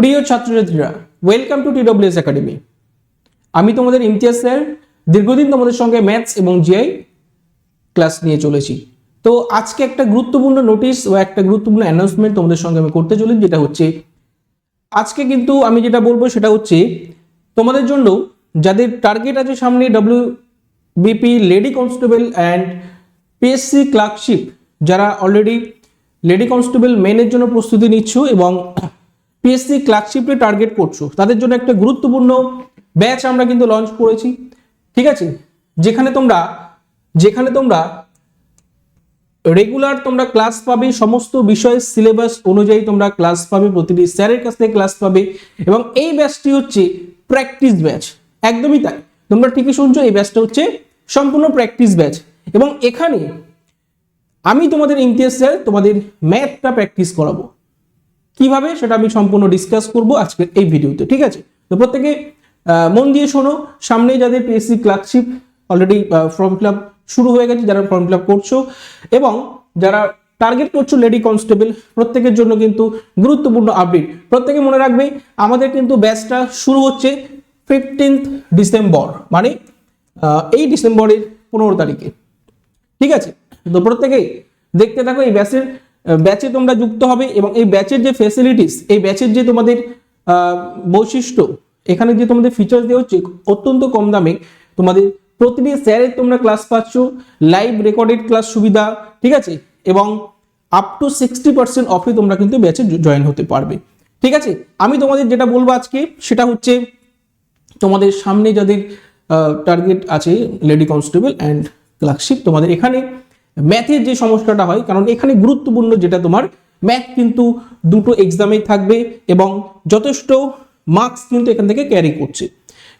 প্রিয় ছাত্রছাত্রীরা welcome to TWS academy আমি তোমাদের ইমতিয়াজ স্যার, দীর্ঘদিন তোমাদের সঙ্গে ম্যাথস এবং জিআই ক্লাস নিয়ে চলেছি। তো আজকে একটা গুরুত্বপূর্ণ নোটিশ বা একটা গুরুত্বপূর্ণ অ্যানাউন্সমেন্ট তোমাদের সঙ্গে আমি করতে চলি, যেটা হচ্ছে, আজকে কিন্তু আমি যেটা বলব সেটা হচ্ছে, তোমাদের জন্য যাদের টার্গেট আছে সামনে W BP lady constable and PSC clerkship যারা অলরেডি লেডি কনস্টেবল মেনের জন্য প্রস্তুতি নিচ্ছ এবং পিএসসি ক্লার্কশিপে টার্গেট করছ, তাদের জন্য একটা গুরুত্বপূর্ণ ব্যাচ আমরা কিন্তু লঞ্চ করেছি। ঠিক আছে? যেখানে তোমরা যেখানে তোমরা রেগুলার তোমরা ক্লাস পাবে, সমস্ত বিষয়ের সিলেবাস অনুযায়ী তোমরা ক্লাস পাবে, প্রতিটি স্যারের কাছ থেকে ক্লাস পাবে এবং এই ব্যাচটি হচ্ছে প্র্যাকটিস ব্যাচ একদমই তাই। তোমরা ঠিকই শুনছো, এই ব্যাচটা হচ্ছে সম্পূর্ণ প্র্যাকটিস ব্যাচ এবং এখানে আমি তোমাদের ইমতিয়াজ স্যার তোমাদের ম্যাথটা প্র্যাকটিস করাবো। কীভাবে সেটা আমি সম্পূর্ণ ডিসকাস করব আজকের এই ভিডিওতে, ঠিক আছে? তো প্রত্যেকে মন দিয়ে শোনো, সামনে যাদের PSC clerkship already form fill শুরু হয়ে গেছে, যারা ফর্ম ফিল করছ, এবং যারা টার্গেট করছ লেডি কনস্টেবল প্রত্যেকের জন্য কিন্তু গুরুত্বপূর্ণ আপডেট প্রত্যেকে মনে রাখবে, আমাদের কিন্তু ব্যাচটা শুরু হচ্ছে ফিফটিন্থ ডিসেম্বর মানে এই ডিসেম্বরের পনেরো তারিখে, ঠিক আছে? তো প্রত্যেকেই দেখতে থাকো এই ব্যাচের ব্যাচে তোমরা যুক্ত হবে এবং এই ব্যাচের যে ফেসিলিটিস এই ব্যাচের যে তোমাদের বৈশিষ্ট্য, এখানে যে তোমাদের ফিচার্স দেওয়া হচ্ছে, অত্যন্ত কম দামে তোমাদের প্রতিটি স্যারের তোমরা ক্লাস পাচ্ছ লাইভ রেকর্ডেড ক্লাস সুবিধা, ঠিক আছে? এবং আপ টু সিক্সটি পার্সেন্ট অফে তোমরা কিন্তু ব্যাচে জয়েন হতে পারবে, ঠিক আছে? আমি তোমাদের যেটা বলব আজকে, সেটা হচ্ছে তোমাদের সামনে যাদের টার্গেট আছে লেডি কনস্টেবল অ্যান্ড ক্লার্কশিপ তোমাদের এখানে ম্যাথের যে সমস্যাটা হয়, কারণ এখানে গুরুত্বপূর্ণ যেটা তোমার ম্যাথ কিন্তু দুটো এক্সামেই থাকবে এবং যথেষ্ট মার্কস কিন্তু এখান থেকে ক্যারি করছে।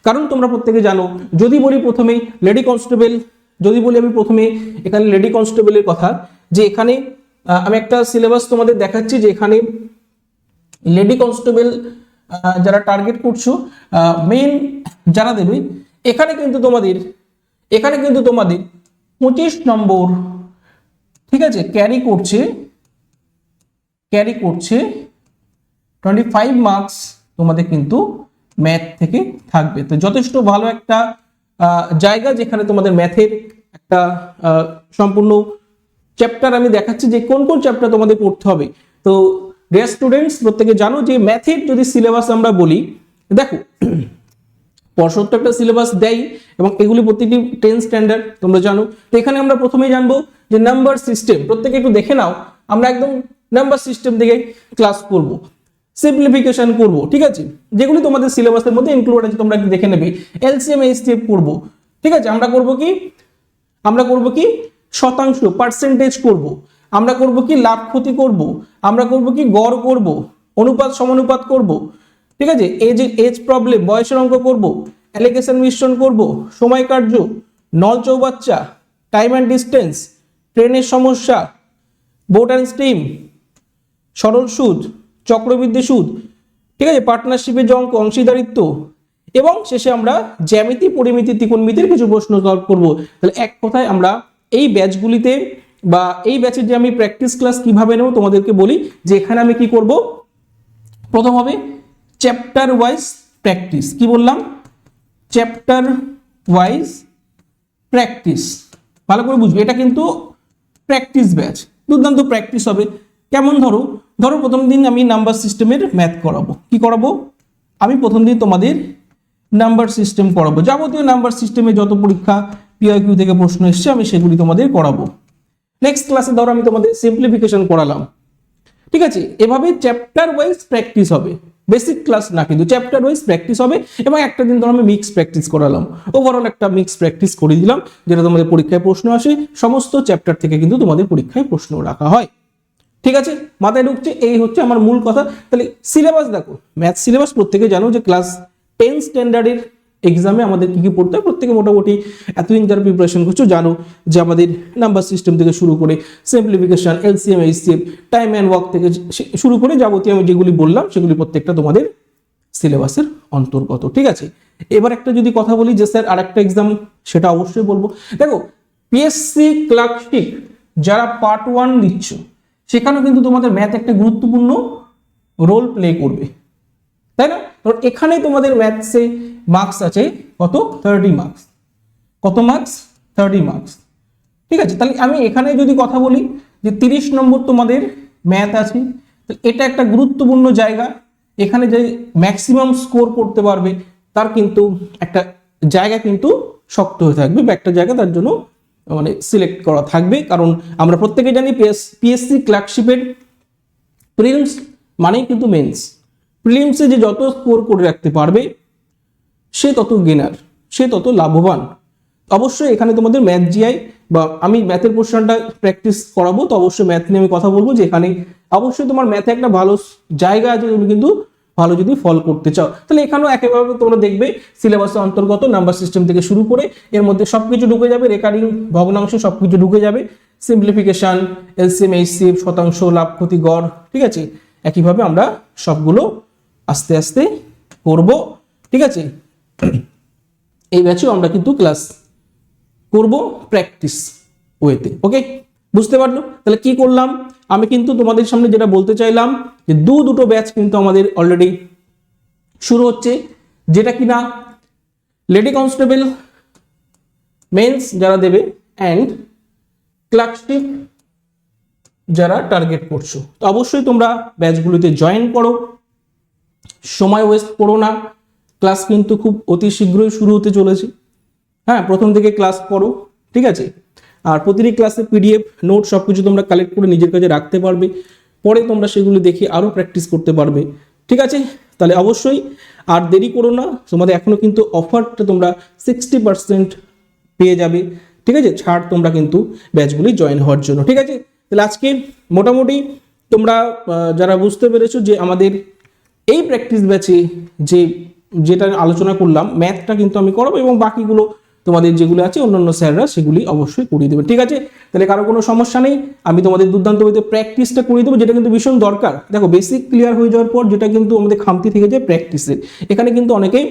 কারণ তোমরা প্রত্যেকে জানো, যদি বলি প্রথমে লেডি কনস্টেবল যদি বলি আমি প্রথমে এখানে লেডি কনস্টেবলের কথা, যে এখানে আমি একটা সিলেবাস তোমাদের দেখাচ্ছি যে এখানে লেডি কনস্টেবল যারা টার্গেট করছ মেন যারা দেবে, এখানে কিন্তু তোমাদের, এখানে কিন্তু তোমাদের পঁচিশ নম্বর ঠিক আছে? ক্যারি করছে ক্যারি করছে টোয়েন্টি ফাইভ মার্কস তোমাদের কিন্তু ম্যাথ থেকে থাকবে। তো যথেষ্ট ভালো একটা জায়গা যেখানে তোমাদের ম্যাথের একটা সম্পূর্ণ চ্যাপ্টার আমি দেখাচ্ছি যে কোন কোন চ্যাপ্টার তোমাদের পড়তে হবে। তো ডিয়ার স্টুডেন্টস প্রত্যেকে জানো যে ম্যাথের যদি সিলেবাস আমরা বলি, দেখো তো একটা সিলেবাস দেয় এবং এগুলি প্রত্যেকটি টেন স্ট্যান্ডার্ড তোমরা জানো। তো এখানে আমরা প্রথমেই জানব যে নাম্বার সিস্টেম প্রত্যেকে একটু দেখে নাও, আমরা একদম নাম্বার সিস্টেম থেকে ক্লাস করব সিম্পলিফিকেশন করব, ঠিক আছে? যেগুলি তোমাদের সিলেবাসের মধ্যে ইনক্লুড আছে, তোমরা একটু দেখে নেবে। এলসিএম এইচটিএফ করব, ঠিক আছে? আমরা করব কি? আমরা করব কি? শতাংশ পার্সেন্টেজ করব। আমরা করব কি? লাভ, ক্ষতি করব। আমরা করব কি? গড় করব। অনুপাত, সমানুপাত করব। ঠিক আছে? এজ এজ প্রবলেম বয়সের অঙ্ক করব। অ্যালিগেশন মিশ্রণ করব। সময় কার্য, নল চৌবাচ্চা টাইম অ্যান্ড ডিস্টেন্স ট্রেনের সমস্যা বোট অ্যান্ড স্টিম সরল সুদ, চক্রবৃদ্ধি সুদ, ঠিক আছে? পার্টনারশিপের যে অঙ্ক অংশীদারিত্ব, এবং শেষে আমরা জ্যামিতি, পরিমিতি, ত্রিকোণমিতির কিছু প্রশ্ন সলভ করব। তাহলে এক কথায় আমরা এই ব্যাচগুলিতে বা এই ব্যাচের যে আমি প্র্যাকটিস ক্লাস কীভাবে নেব তোমাদেরকে বলি, যে এখানে আমি কি করব? প্রথম হবে চ্যাপ্টার ওয়াইজ প্র্যাকটিস কি বললাম? চ্যাপ্টার ওয়াইজ প্র্যাকটিস ভালো করে বুঝবে। এটা কিন্তু প্র্যাকটিস ব্যাচ দুর্দান্ত প্র্যাকটিস হবে। কেমন ধরো? ধরো প্রথম দিন আমি নাম্বার সিস্টেমের ম্যাথ করাবো। কি করাবো? আমি প্রথম দিন তোমাদের নাম্বার সিস্টেম করাবো। যাবতীয় নাম্বার সিস্টেমে যত পরীক্ষা পিআইকিউ থেকে প্রশ্ন এসছে, আমি সেগুলি তোমাদের করাবো। নেক্সট ক্লাসে ধরো আমি তোমাদের সিম্পলিফিকেশন করালাম। ঠিক আছে? এভাবে চ্যাপ্টার ওয়াইজ প্র্যাকটিস হবে। বেসিক ক্লাস না, কিন্তু চ্যাপ্টার ওয়াইজ প্র্যাকটিস হবে এবং একটা দিন ধরো আমি মিক্স প্র্যাকটিস করালাম। ওভারঅল একটা মিক্স প্র্যাকটিস করে দিলাম, যেটা তোমাদের পরীক্ষায় প্রশ্ন আসে, সমস্ত চ্যাপ্টার থেকে কিন্তু তোমাদের পরীক্ষায় প্রশ্ন রাখা হয়। ঠিক আছে? মাথায় ঢুকছে, এই হচ্ছে আমার মূল কথা। তাহলে সিলেবাস দেখো ম্যাথ সিলেবাস প্রত্যেকে জানো যে ক্লাস টেন স্ট্যান্ডার্ডের এক্সামে আমাদের কি কি পড়তে হয়? প্রত্যেকে মোটামুটি এতদিন যারা প্রিপারেশন করছ জানো যে আমাদের নাম্বার সিস্টেম থেকে শুরু করে simplification LCM HCM time and work থেকে শুরু করে যাবতীয় আমি যেগুলি বললাম সেগুলি প্রত্যেকটা তোমাদের সিলেবাসের অন্তর্গত, ঠিক আছে? এবার একটা যদি কথা বলি যে স্যার আরেকটা এক্সাম সেটা অবশ্যই বলব। দেখো পিএসসি ক্লার্কশিপ যারা পার্ট ওয়ান দিচ্ছ সেখানেও কিন্তু তোমাদের ম্যাথ একটা গুরুত্বপূর্ণ রোল প্লে করবে। তাই না? কারণ এখানে তোমাদের ম্যাথসে মার্কস আছে কত? থার্টি মার্কস কত মার্কস থার্টি মার্কস ঠিক আছে? তাহলে আমি এখানে যদি কথা বলি যে তিরিশ নম্বর তোমাদের ম্যাথ আছে এটা একটা গুরুত্বপূর্ণ জায়গা। এখানে যে ম্যাক্সিমাম স্কোর করতে পারবে, তার কিন্তু একটা জায়গা কিন্তু শক্ত হয়ে থাকবে বা একটা জায়গা তার জন্য মানে সিলেক্ট করা থাকবে। কারণ আমরা প্রত্যেকে জানি পিএসসি ক্লার্কশিপের প্রিলিমস মানেই কিন্তু মেন্স প্রিলিমসে যে যত স্কোর করে রাখতে পারবে, সে তত গেনার সে তত লাভবান। অবশ্যই এখানে তোমাদের ম্যাথ জিআই বা আমি ম্যাথের পোর্শনটা প্র্যাকটিস করাবো, তো অবশ্যই ম্যাথ নিয়ে আমি কথা বলব যে এখানে অবশ্যই তোমার ম্যাথে একটা ভালো জায়গা আছে, তুমি কিন্তু ভালো যদি ফল করতে চাও। তাহলে এখানেও একেবারে তোমরা দেখবে সিলেবাসের অন্তর্গত নাম্বার সিস্টেম থেকে শুরু করে, এর মধ্যে সব কিছু ঢুকে যাবে রেকারিং ভগ্নাংশ সব কিছু ঢুকে যাবে সিম্পলিফিকেশন এলসিএম এইচসিএফ শতাংশ, লাভ, ক্ষতি, গড়, ঠিক আছে? একইভাবে আমরা সবগুলো আস্তে আস্তে করব, ঠিক আছে? এই ব্যাচেও আমরা কিন্তু ক্লাস করব প্র্যাকটিস ওয়েতে ওকে বুঝতে পারল? তাহলে কি করলাম? আমি কিন্তু তোমাদের সামনে যেটা বলতে চাইলাম, যে দু দুটো ব্যাচ কিন্তু আমাদের অলরেডি শুরু হচ্ছে, যেটা কিনা লেডি কনস্টেবল মেন্স যারা দেবে অ্যান্ড ক্লার্কশিপ যারা টার্গেট করছ। তো অবশ্যই তোমরা ব্যাচগুলিতে জয়েন করো। সময় ওয়েস্ট করো না। ক্লাস কিন্তু খুব অতি শীঘ্রই শুরু হতে চলেছে। হ্যাঁ প্রথম থেকে ক্লাস করো, ঠিক আছে? আর প্রতিটি ক্লাসে পিডিএফ নোট সব কিছু তোমরা কালেক্ট করে নিজের কাছে রাখতে পারবে। পরে তোমরা সেগুলো দেখে আরও প্র্যাকটিস করতে পারবে। ঠিক আছে? তাহলে অবশ্যই, আর দেরি করো না, তোমাদের এখনও কিন্তু অফারটা তোমরা সিক্সটি পার্সেন্ট পেয়ে যাবে। ঠিক আছে? ছাড় তোমরা কিন্তু ব্যাচগুলি জয়েন হওয়ার জন্য। ঠিক আছে? তাহলে আজকে মোটামুটি তোমরা যারা বুঝতে পেরেছ যে আমাদের এই প্র্যাকটিস ব্যাচে যে, যেটা আলোচনা করলাম ম্যাথটা কিন্তু আমি করব এবং বাকিগুলো তোমাদের যেগুলো আছে, অন্যান্য স্যাররা সেগুলি অবশ্যই করিয়ে দেবে। ঠিক আছে? তাহলে কারও কোনো সমস্যা নেই, আমি তোমাদের দুর্দান্ত হইতে প্র্যাকটিসটা করিয়ে দেবো, যেটা কিন্তু ভীষণ দরকার। দেখো বেসিক ক্লিয়ার হয়ে যাওয়ার পর যেটা কিন্তু আমাদের খামতি থেকে যায় প্র্যাকটিসের এখানে কিন্তু অনেকেই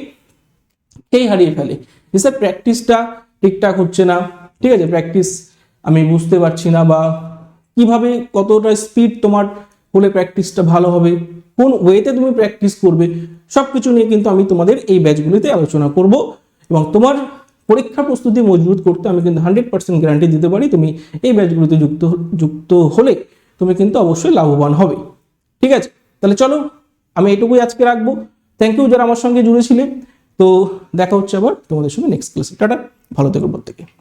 খেই হারিয়ে ফেলে? যে স্যার প্র্যাকটিসটা ঠিকঠাক হচ্ছে না। ঠিক আছে? প্র্যাকটিস আমি বুঝতে পারছি না বা কীভাবে কতটা স্পিড তোমার হলে প্র্যাকটিসটা ভালো হবে? কোন ওয়েতে তুমি প্র্যাকটিস করবে সব কিছু নিয়ে কিন্তু আমি তোমাদের এই ব্যাচগুলিতে আলোচনা করব এবং তোমার পরীক্ষা প্রস্তুতি মজবুত করতে আমি কিন্তু হান্ড্রেড পার্সেন্ট গ্যারান্টি দিতে পারি তুমি এই ব্যাচগুলিতে যুক্ত যুক্ত হলে তুমি কিন্তু অবশ্যই লাভবান হবে। ঠিক আছে? তাহলে চলো, আমি এটুকুই আজকে রাখব। থ্যাংক ইউ যারা আমার সঙ্গে জুড়েছিলে তো দেখা হচ্ছে আবার তোমাদের সঙ্গে নেক্সট ক্লাসে টাটা। ভালো থেকো প্রত্যেকে।